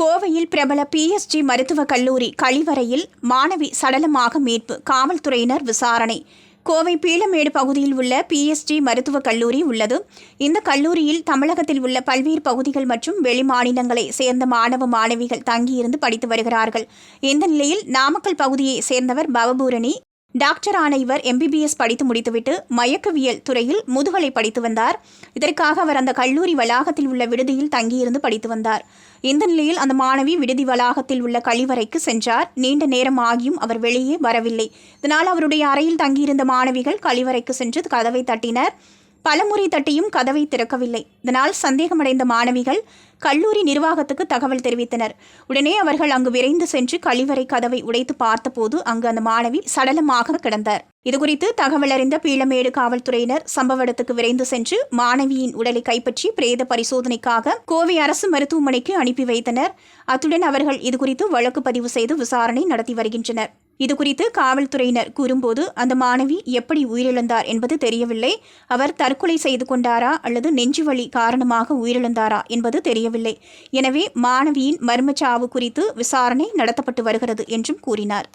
கோவையில் பிரபல பிஎஸ்ஜி மருத்துவக் கல்லூரி கழிவறையில் மாணவி சடலமாக மீட்பு காவல்துறையினர் விசாரணை. கோவை பீளமேடு பகுதியில் உள்ள பிஎஸ்ஜி மருத்துவக் கல்லூரி உள்ளது. இந்த கல்லூரியில் தமிழகத்தில் உள்ள பல்வேறு பகுதிகள் மற்றும் வெளிமாநிலங்களை சேர்ந்த மாணவ மாணவிகள் தங்கியிருந்து படித்து வருகிறார்கள். இந்த நிலையில் நாமக்கல் பகுதியை சேர்ந்தவர் பவபூரணி டாக்டர் ஆன இவர் எம்பிபிஎஸ் படித்து முடித்துவிட்டு மயக்கவியல் துறையில் முதுகலை படித்து வந்தார். இதற்காக அவர் அந்த கல்லூரி வளாகத்தில் உள்ள விடுதியில் தங்கியிருந்து படித்து வந்தார். இந்த நிலையில் அந்த மாணவி விடுதி வளாகத்தில் உள்ள கழிவறைக்கு சென்றார். நீண்ட நேரம் ஆகியும் அவர் வெளியே வரவில்லை. இதனால் அவருடைய அறையில் தங்கியிருந்த மாணவிகள் கழிவறைக்கு சென்று கதவை தட்டினர். பலமுறை தட்டியும் கதவை திறக்கவில்லை. இதனால் சந்தேகமடைந்த மாணவிகள் கல்லூரி நிர்வாகத்துக்கு தகவல் தெரிவித்தனர். உடனே அவர்கள் அங்கு விரைந்து சென்று கழிவறை கதவை உடைத்து பார்த்தபோது அங்கு அந்த மாணவி சடலமாக கிடந்தார். இதுகுறித்து தகவல் அறிந்த பீளமேடு காவல்துறையினர் சம்பவ இடத்துக்கு விரைந்து சென்று மாணவியின் உடலை கைப்பற்றி பிரேத பரிசோதனைக்காக கோவை அரசு மருத்துவமனைக்கு அனுப்பி வைத்தனர். அத்துடன் அவர்கள் இதுகுறித்து வழக்கு பதிவு செய்து விசாரணை நடத்தி வருகின்றனர். இதுகுறித்து காவல்துறையினர் கூறும்போது அந்த மாணவி எப்படி உயிரிழந்தார் என்பது தெரியவில்லை. அவர் தற்கொலை செய்து கொண்டாரா அல்லது நெஞ்சுவலி காரணமாக உயிரிழந்தாரா என்பது தெரியவில்லை. எனவே மாணவியின் மர்மச்சாவு குறித்து விசாரணை நடத்தப்பட்டு வருகிறது என்றும் கூறினார்.